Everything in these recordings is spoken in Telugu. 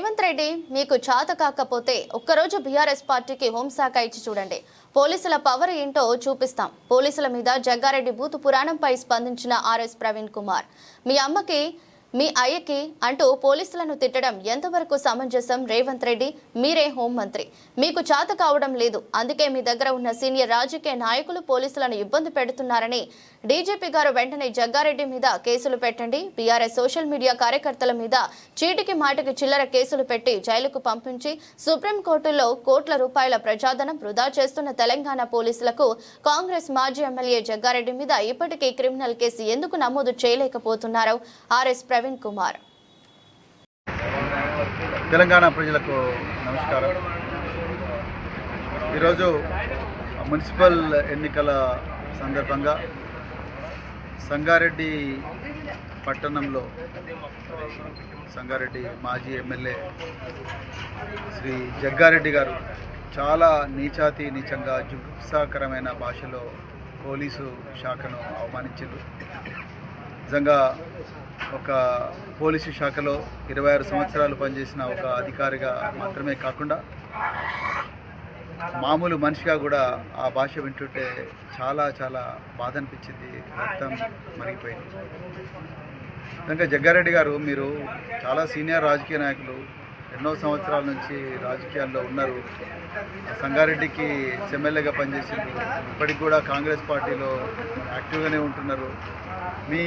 రేవంత్ రెడ్డి మీకు చాత కాకపోతే ఒక్కరోజు బీఆర్ఎస్ పార్టీకి హోంశాఖ ఇచ్చి చూడండి. పోలీసుల పవర్ ఏంటో చూపిస్తాం. పోలీసుల మీద జగ్గారెడ్డి బూతు పురాణంపై స్పందించిన ఆర్ఎస్ ప్రవీణ్ కుమార్. మీ అమ్మకి మీ అయ్యకి అంటూ పోలీసులను తిట్టడం ఎంతవరకు సమంజసం? రేవంత్ రెడ్డి మీరే హోంమంత్రి మీకు చాత కావడం లేదు. అందుకే మీ దగ్గర ఉన్న సీనియర్ రాజకీయ నాయకులు పోలీసులను ఇబ్బంది పెడుతున్నారని డీజీపీ గారు వెంటనే జగ్గారెడ్డి మీద కేసులు పెట్టండి. బీఆర్ఎస్ సోషల్ మీడియా కార్యకర్తల మీద చీటికి మాటికి చిల్లర కేసులు పెట్టి జైలుకు పంపించి సుప్రీంకోర్టులో కోట్ల రూపాయల ప్రజాధనం వృధా చేస్తున్న తెలంగాణ పోలీసులకు కాంగ్రెస్ మాజీ ఎమ్మెల్యే జగ్గారెడ్డి మీద ఇప్పటికీ క్రిమినల్ కేసు ఎందుకు నమోదు చేయలేకపోతున్నారో ఆర్ఎస్ ప్రవీణ్ కుమార్. తెలంగాణ ప్రజలకు నమస్కారం. ఈరోజు మున్సిపల్ ఎన్నికల సందర్భంగా సంగారెడ్డి పట్టణంలో సంగారెడ్డి మాజీ ఎమ్మెల్యే శ్రీ జగ్గారెడ్డి గారు చాలా నీచాతి నీచంగా జుగుప్సాకరమైన భాషలో పోలీసు శాఖను అవమానించారు నిజంగా ఒక పోలీసు శాఖలో ఇరవై ఆరు సంవత్సరాలు పనిచేసిన ఒక అధికారిగా మాత్రమే కాకుండా మామూలు మనిషిగా కూడా ఆ భాష వింటుంటే చాలా చాలా బాధ అనిపించింది. రక్తం మరిగిపోయింది. ఇంకా జగ్గారెడ్డి గారు మీరు చాలా సీనియర్ రాజకీయ నాయకులు ఎన్నో సంవత్సరాల నుంచి రాజకీయాల్లో ఉన్నారు. సంగారెడ్డికి ఎమ్మెల్యేగా పనిచేసింది ఇప్పటికి కూడా కాంగ్రెస్ పార్టీలో యాక్టివ్గానే ఉంటున్నారు. మీ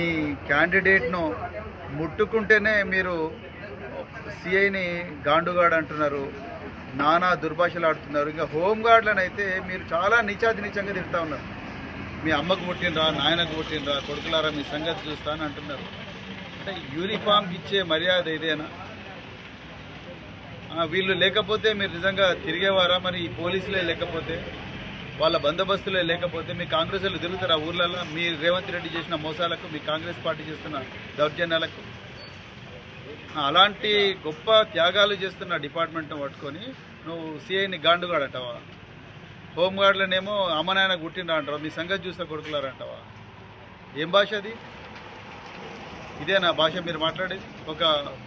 క్యాండిడేట్ను ముట్టుకుంటేనే మీరు సిఐని గాండుగాడు అంటున్నారు. నానా దుర్భాషలు ఆడుతున్నారు. ఇంకా హోంగార్డులను అయితే మీరు చాలా నీచాతి నీచంగా తిడతా ఉన్నారు. మీ అమ్మకు పుట్టినరా నాయనకు పుట్టినరా కొడుకులారా మీ సంగతి చూస్తా అని అంటున్నారు. అంటే యూనిఫామ్ ఇచ్చే మర్యాద ఇదేనా? వీళ్ళు లేకపోతే మీరు నిజంగా తిరిగేవారా? మరి ఈ పోలీసులే లేకపోతే వాళ్ళ బందోబస్తులే లేకపోతే మీ కాంగ్రెస్ వాళ్ళు ఆ ఊర్లలో మీ రేవంత్ రెడ్డి చేసిన మోసాలకు మీ కాంగ్రెస్ పార్టీ చేస్తున్న దౌర్జన్యాలకు? అలాంటి గొప్ప త్యాగాలు చేస్తున్న డిపార్ట్మెంట్ను పట్టుకొని నువ్వు సిఐని గాండుగాడు అంటావా హోంగార్డులనేమో అమ్మనాయన గుట్టిండ్రా అంటావా మీ సంగతి చూసిన కొడుకులారంటావా? ఏం భాష అది? ఇదే నా భాష మీరు మాట్లాడేది? ఒక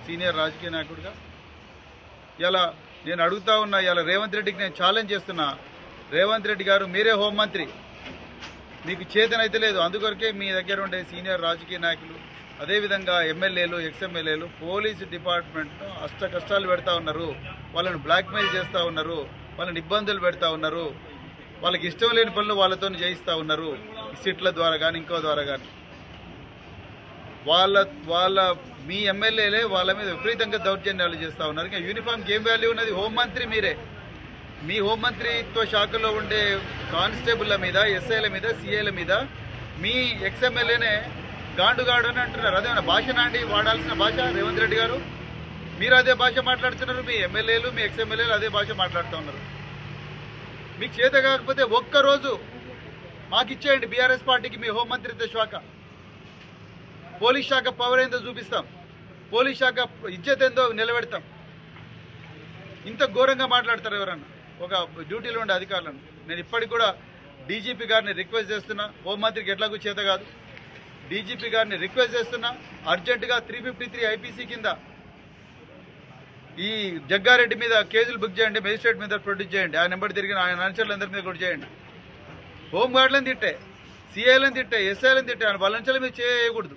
సీనియర్ రాజకీయ నాయకుడిగా? ఇలా నేను అడుగుతా ఉన్నా ఇలా రేవంత్ రెడ్డికి నేను ఛాలెంజ్ చేస్తున్నా. రేవంత్ రెడ్డి గారు మీరే హోంమంత్రి. మీకు చేతనైతే లేదు. అందుకొరకే మీ దగ్గర ఉండే సీనియర్ రాజకీయ నాయకులు అదేవిధంగా ఎమ్మెల్యేలు ఎక్స్ఎమ్మెల్యేలు పోలీసు డిపార్ట్మెంట్ను అష్ట కష్టాలు పెడతా ఉన్నారు. వాళ్ళని బ్లాక్మెయిల్ చేస్తూ ఉన్నారు. వాళ్ళని ఇబ్బందులు పెడతా ఉన్నారు. వాళ్ళకి ఇష్టం లేని పనులు వాళ్ళతో చేయిస్తూ ఉన్నారు. సిట్ల ద్వారా కానీ ఇంకో ద్వారా కానీ వాళ్ళ వాళ్ళ మీ ఎమ్మెల్యేలే వాళ్ళ మీద విపరీతంగా దౌర్జన్యాలు చేస్తూ ఉన్నారు. ఇంకా యూనిఫామ్కి ఏం వాల్యూ ఉన్నది హోంమంత్రి మీరే. మీ హోంమంత్రిత్వ శాఖలో ఉండే కానిస్టేబుల్ల మీద ఎస్ఐల మీద సిఐల మీద మీ ఎక్స్ఎమ్మెల్యేనే గాండుగాడు అని అంటున్నారు. అదేమైనా భాషనా అండి వాడాల్సిన భాష రేవంత్ రెడ్డి గారు? మీరు అదే భాష మాట్లాడుతున్నారు మీ ఎమ్మెల్యేలు మీ ఎక్స్ఎమ్మెల్యేలు అదే భాష మాట్లాడుతూ ఉన్నారు. మీకు చేత కాకపోతే ఒక్కరోజు మాకు ఇచ్చేయండి బీఆర్ఎస్ పార్టీకి మీ హోంమంత్రిత్వ శాఖ. పోలీస్ శాఖ పవర్ ఏందో చూపిస్తాం. పోలీస్ శాఖ ఇజ్జత్ ఏందో నిలబెడతాం. ఇంత ఘోరంగా మాట్లాడతారు ఎవరన్నా? ఒక డ్యూటీలో ఉండే అధికారులను. నేను ఇప్పటికి కూడా డీజీపీ గారిని రిక్వెస్ట్ చేస్తున్నా. హోంమంత్రికి ఎట్లాగూ చేత కాదు. డీజీపీ గారిని రిక్వెస్ట్ చేస్తున్నా. అర్జెంటుగా త్రీ ఫిఫ్టీ త్రీ ఐపీసీ కింద ఈ జగ్గారెడ్డి మీద కేసులు బుక్ చేయండి మెజిస్ట్రేట్ మీద ప్రొడ్యూస్ చేయండి. ఆయన నెంబర్ తిరిగిన ఆయన అనుచరులందరి మీద కూడా చేయండి. హోంగార్డులను తిట్టే సిఐలను తిట్టే ఎస్ఐలను తిట్టే ఆయన బలంచల మీద చేయకూడదు.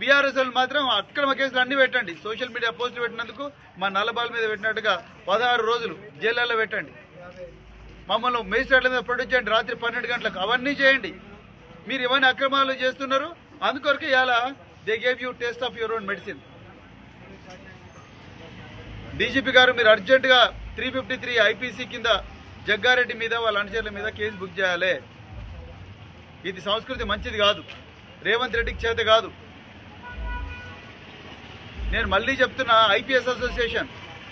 బీఆర్ఎస్ వాళ్ళు మాత్రం అక్రమ కేసులు అన్ని పెట్టండి. సోషల్ మీడియా పోస్టులు పెట్టినందుకు మా నల్లబాల్ మీద పెట్టినట్టుగా పదహారు రోజులు జైళ్ళల్లో పెట్టండి. మమ్మల్ని మేజిస్ట్రేట్ల మీద ప్రొడ్యూస్ చేయండి. రాత్రి పన్నెండు గంటలకు అవన్నీ చేయండి. మీరు ఇవన్నీ అక్రమాలు చేస్తున్నారు? అందుకొరకు ఇలా they gave you taste of your own medicine DGP గారు మీరు అర్జెంటుగా త్రీ ఫిఫ్టీ త్రీ ఐపీసీ కింద జగ్గారెడ్డి మీద వాళ్ళ అనుచరుల మీద కేసు బుక్ చేయాలి. ఇది సంస్కృతి మంచిది కాదు. రేవంత్ రెడ్డికి చేత కాదు. నేను మళ్ళీ చెప్తున్నా ఐపీఎస్ అసోసియేషన్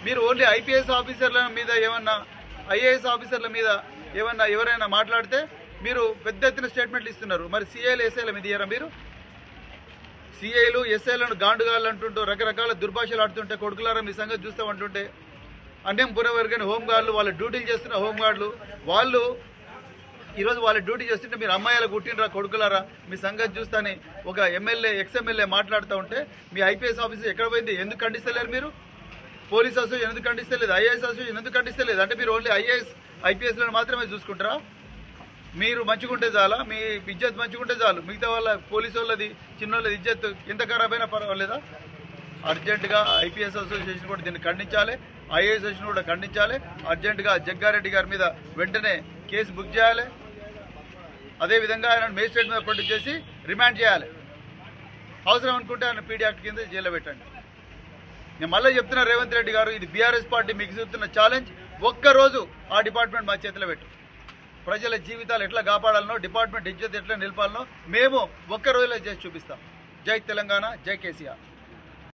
మీరు ఓన్లీ ఐపీఎస్ ఆఫీసర్ల మీద ఏమన్నా ఐఏఎస్ ఆఫీసర్ల మీద ఏమన్నా ఎవరైనా మాట్లాడితే మీరు పెద్ద ఎత్తున స్టేట్మెంట్లు ఇస్తున్నారు. మరి సిఐలు ఎస్ఐల మీద ఇయ్యారా మీరు? సిఐలు ఎస్ఐలను గాండుగాళ్ళు అంటుంటూ రకరకాల దుర్భాషలు ఆడుతుంటే కొడుకులారా మీ సంగతి చూస్తామంటుంటే అన్యం పురవర్గని హోంగార్డులు వాళ్ళ డ్యూటీలు చేస్తున్న హోంగార్డులు వాళ్ళు ఈరోజు వాళ్ళ డ్యూటీ చేస్తుంటే మీరు అమ్మాయిలు కుట్టినరా కొడుకులారా? మీ సంగతి చూస్తాని ఒక ఎమ్మెల్యే ఎక్స్ఎమ్మెల్యే మాట్లాడుతూ ఉంటే మీ ఐపీఎస్ ఆఫీసర్ ఎక్కడ పోయింది? ఎందుకు ఖండిస్తలేరు మీరు? పోలీస్ అసోసియేషన్ ఎందుకు ఖండిస్తలేదు? ఐఏఎస్ అసోసియేషన్ ఎందుకు ఖండిస్తలేదు? అంటే మీరు ఓన్లీ ఐఏఎస్ ఐపీఎస్లను మాత్రమే చూసుకుంటారా? మీరు మంచిగుంటే చాలా మీ ఇజ్జత్ మంచిగుంటే చాలు. మిగతా వాళ్ళ పోలీసు వాళ్ళది చిన్నోళ్ళది ఇజ్జత్ ఎంత ఖరాబ్ అయినా పర్వాలేదా? అర్జెంటుగా ఐపీఎస్ అసోసియేషన్ కూడా దీన్ని ఖండించాలి. ఐఏఎస్ అసోసియేషన్ కూడా ఖండించాలి. అర్జెంటుగా జగ్గారెడ్డి గారి మీద వెంటనే కేసు బుక్ చేయాలి. అదేవిధంగా ఆయన మేజిస్ట్రేట్ మీద ప్రొడ్యూస్ చేసి రిమాండ్ చేయాలి. అవసరం అనుకుంటే ఆయన పీడీ యాక్ట్ కింద జైల్లో పెట్టండి. నేను మళ్ళీ చెప్తున్నా రేవంత్ రెడ్డి గారు ఇది బీఆర్ఎస్ పార్టీ మీకు చెప్తున్న ఛాలెంజ్. ఒక్కరోజు ఆ డిపార్ట్మెంట్ మా చేతిలో పెట్టు. ప్రజల జీవితాలు ఎట్లా కాపాడాలనో డిపార్ట్మెంట్ ఇజ్జత్ ఎట్లా నిలపాలనో మేము ఒక్క రోజులో చేసి చూపిస్తాం. జై తెలంగాణ జై కేసీఆర్.